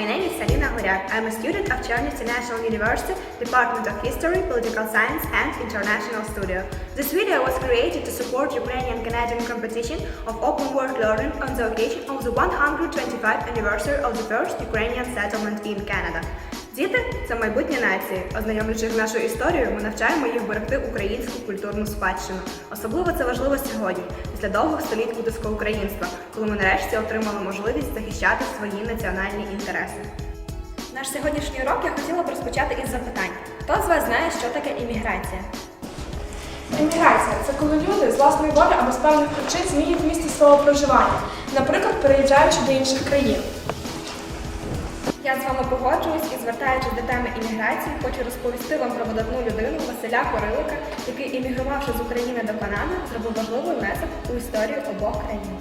My name is Salina Horyak. I'm a student of Chernihiv National University, Department of History, Political Science and International Studio. This video was created to support Ukrainian-Canadian competition of open world learning on the occasion of the 125th anniversary of the first Ukrainian settlement in Canada. Діти це майбутнє нації. Ознайомлюючи їх з нашою історією, ми навчаємо їх берегти українську культурну спадщину. Особливо це важливо сьогодні, після довгих століть українства, коли ми нарешті отримали можливість захищати свої національні інтереси. Наш сьогоднішній урок я хотіла б розпочати із запитань. Хто з вас знає, що таке імміграція? Еміграція це коли люди з власної волі або з певних причин змінюють місце свого проживання, наприклад, переїжджаючи до інших країн. Я з вами погоджуюсь і звертаючись до теми імміграції, хочу розповісти вам про видатну людину Василя Корилика, який іммігрувавши з України до Канади, зробив важливий внесок у історію обох країн.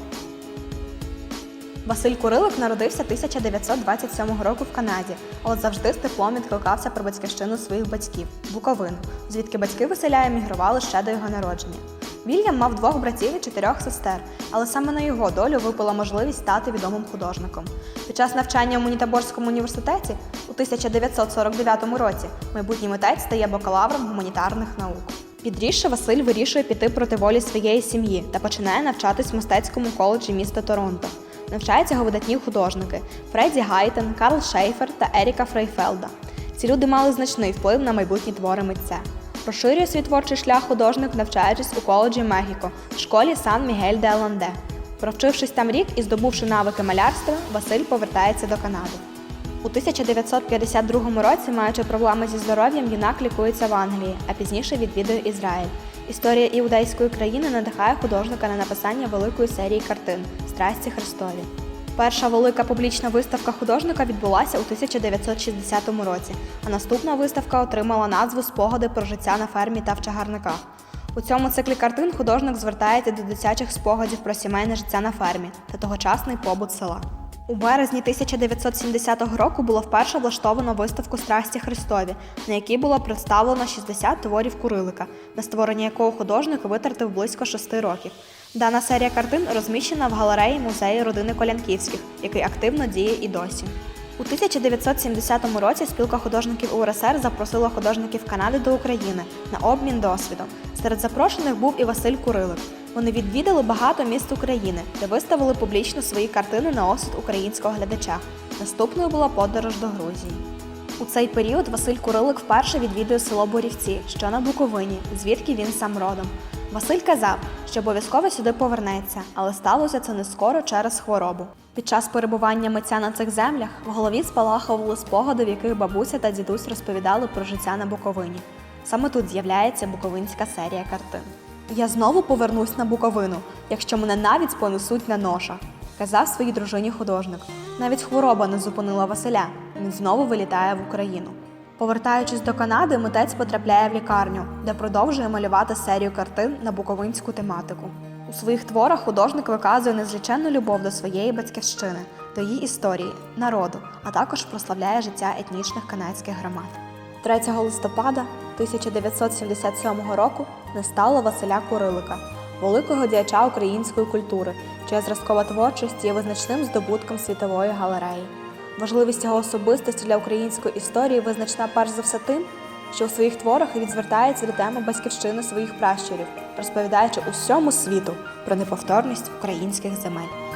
Василь Курилик народився 1927 року в Канаді, але завжди з теплом відкликався про батьківщину своїх батьків Буковину, звідки батьки Василя емігрували ще до його народження. Вільям мав двох братів і чотирьох сестер, але саме на його долю випала можливість стати відомим художником. Під час навчання у Монітаборському університеті у 1949 році майбутній митець стає бакалавром гуманітарних наук. Підрісши, Василь вирішує піти проти волі своєї сім'ї та починає навчатись в мистецькому коледжі міста Торонто. Навчаються його видатні художники Фредді Гайтен, Карл Шейфер та Еріка Фрейфелда. Ці люди мали значний вплив на майбутні твори митця. Розширює свій творчий шлях художник, навчаючись у коледжі Мехіко, в школі Сан Мігель де Аланде. Провчившись там рік і здобувши навики малярства, Василь повертається до Канади. У 1952 році, маючи проблеми зі здоров'ям, юнак лікується в Англії, а пізніше відвідує Ізраїль. Історія іудейської країни надихає художника на написання великої серії картин Страсті Христові. Перша велика публічна виставка художника відбулася у 1960 році, а наступна виставка отримала назву Спогади про життя на фермі та в чагарниках. У цьому циклі картин художник звертається до дитячих спогадів про сімейне життя на фермі та тогочасний побут села. У березні 1970 року було вперше влаштовано виставку Страсті Христові, на якій було представлено 60 творів Курилика, на створення якого художник витратив близько 6 років. Дана серія картин розміщена в галереї музею родини Колянківських, який активно діє і досі. У 1970 році спілка художників УРСР запросила художників Канади до України на обмін досвідом. Серед запрошених був і Василь Курилик. Вони відвідали багато міст України, де виставили публічно свої картини на осуд українського глядача. Наступною була подорож до Грузії. У цей період Василь Курилик вперше відвідує село Борівці, що на Буковині, звідки він сам родом. Василь казав, що обов'язково сюди повернеться, але сталося це не скоро через хворобу. Під час перебування митця на цих землях в голові спалахували спогади, в яких бабуся та дідусь розповідали про життя на Буковині. Саме тут з'являється буковинська серія картин. Я знову повернусь на Буковину, якщо мене навіть понесуть на ношах, казав своїй дружині художник. Навіть хвороба не зупинила Василя. Він знову вилітає в Україну. Повертаючись до Канади, митець потрапляє в лікарню, де продовжує малювати серію картин на буковинську тематику. У своїх творах художник виказує незліченну любов до своєї батьківщини, до її історії, народу, а також прославляє життя етнічних канадських громад. 3 листопада 1977 року не стало Василя Курилика, великого діяча української культури, чия зразкова творчість є визначним здобутком світової галереї. Важливість його особистості для української історії визначна перш за все тим, що у своїх творах він звертається до теми батьківщини своїх пращурів, розповідаючи усьому світу про неповторність українських земель.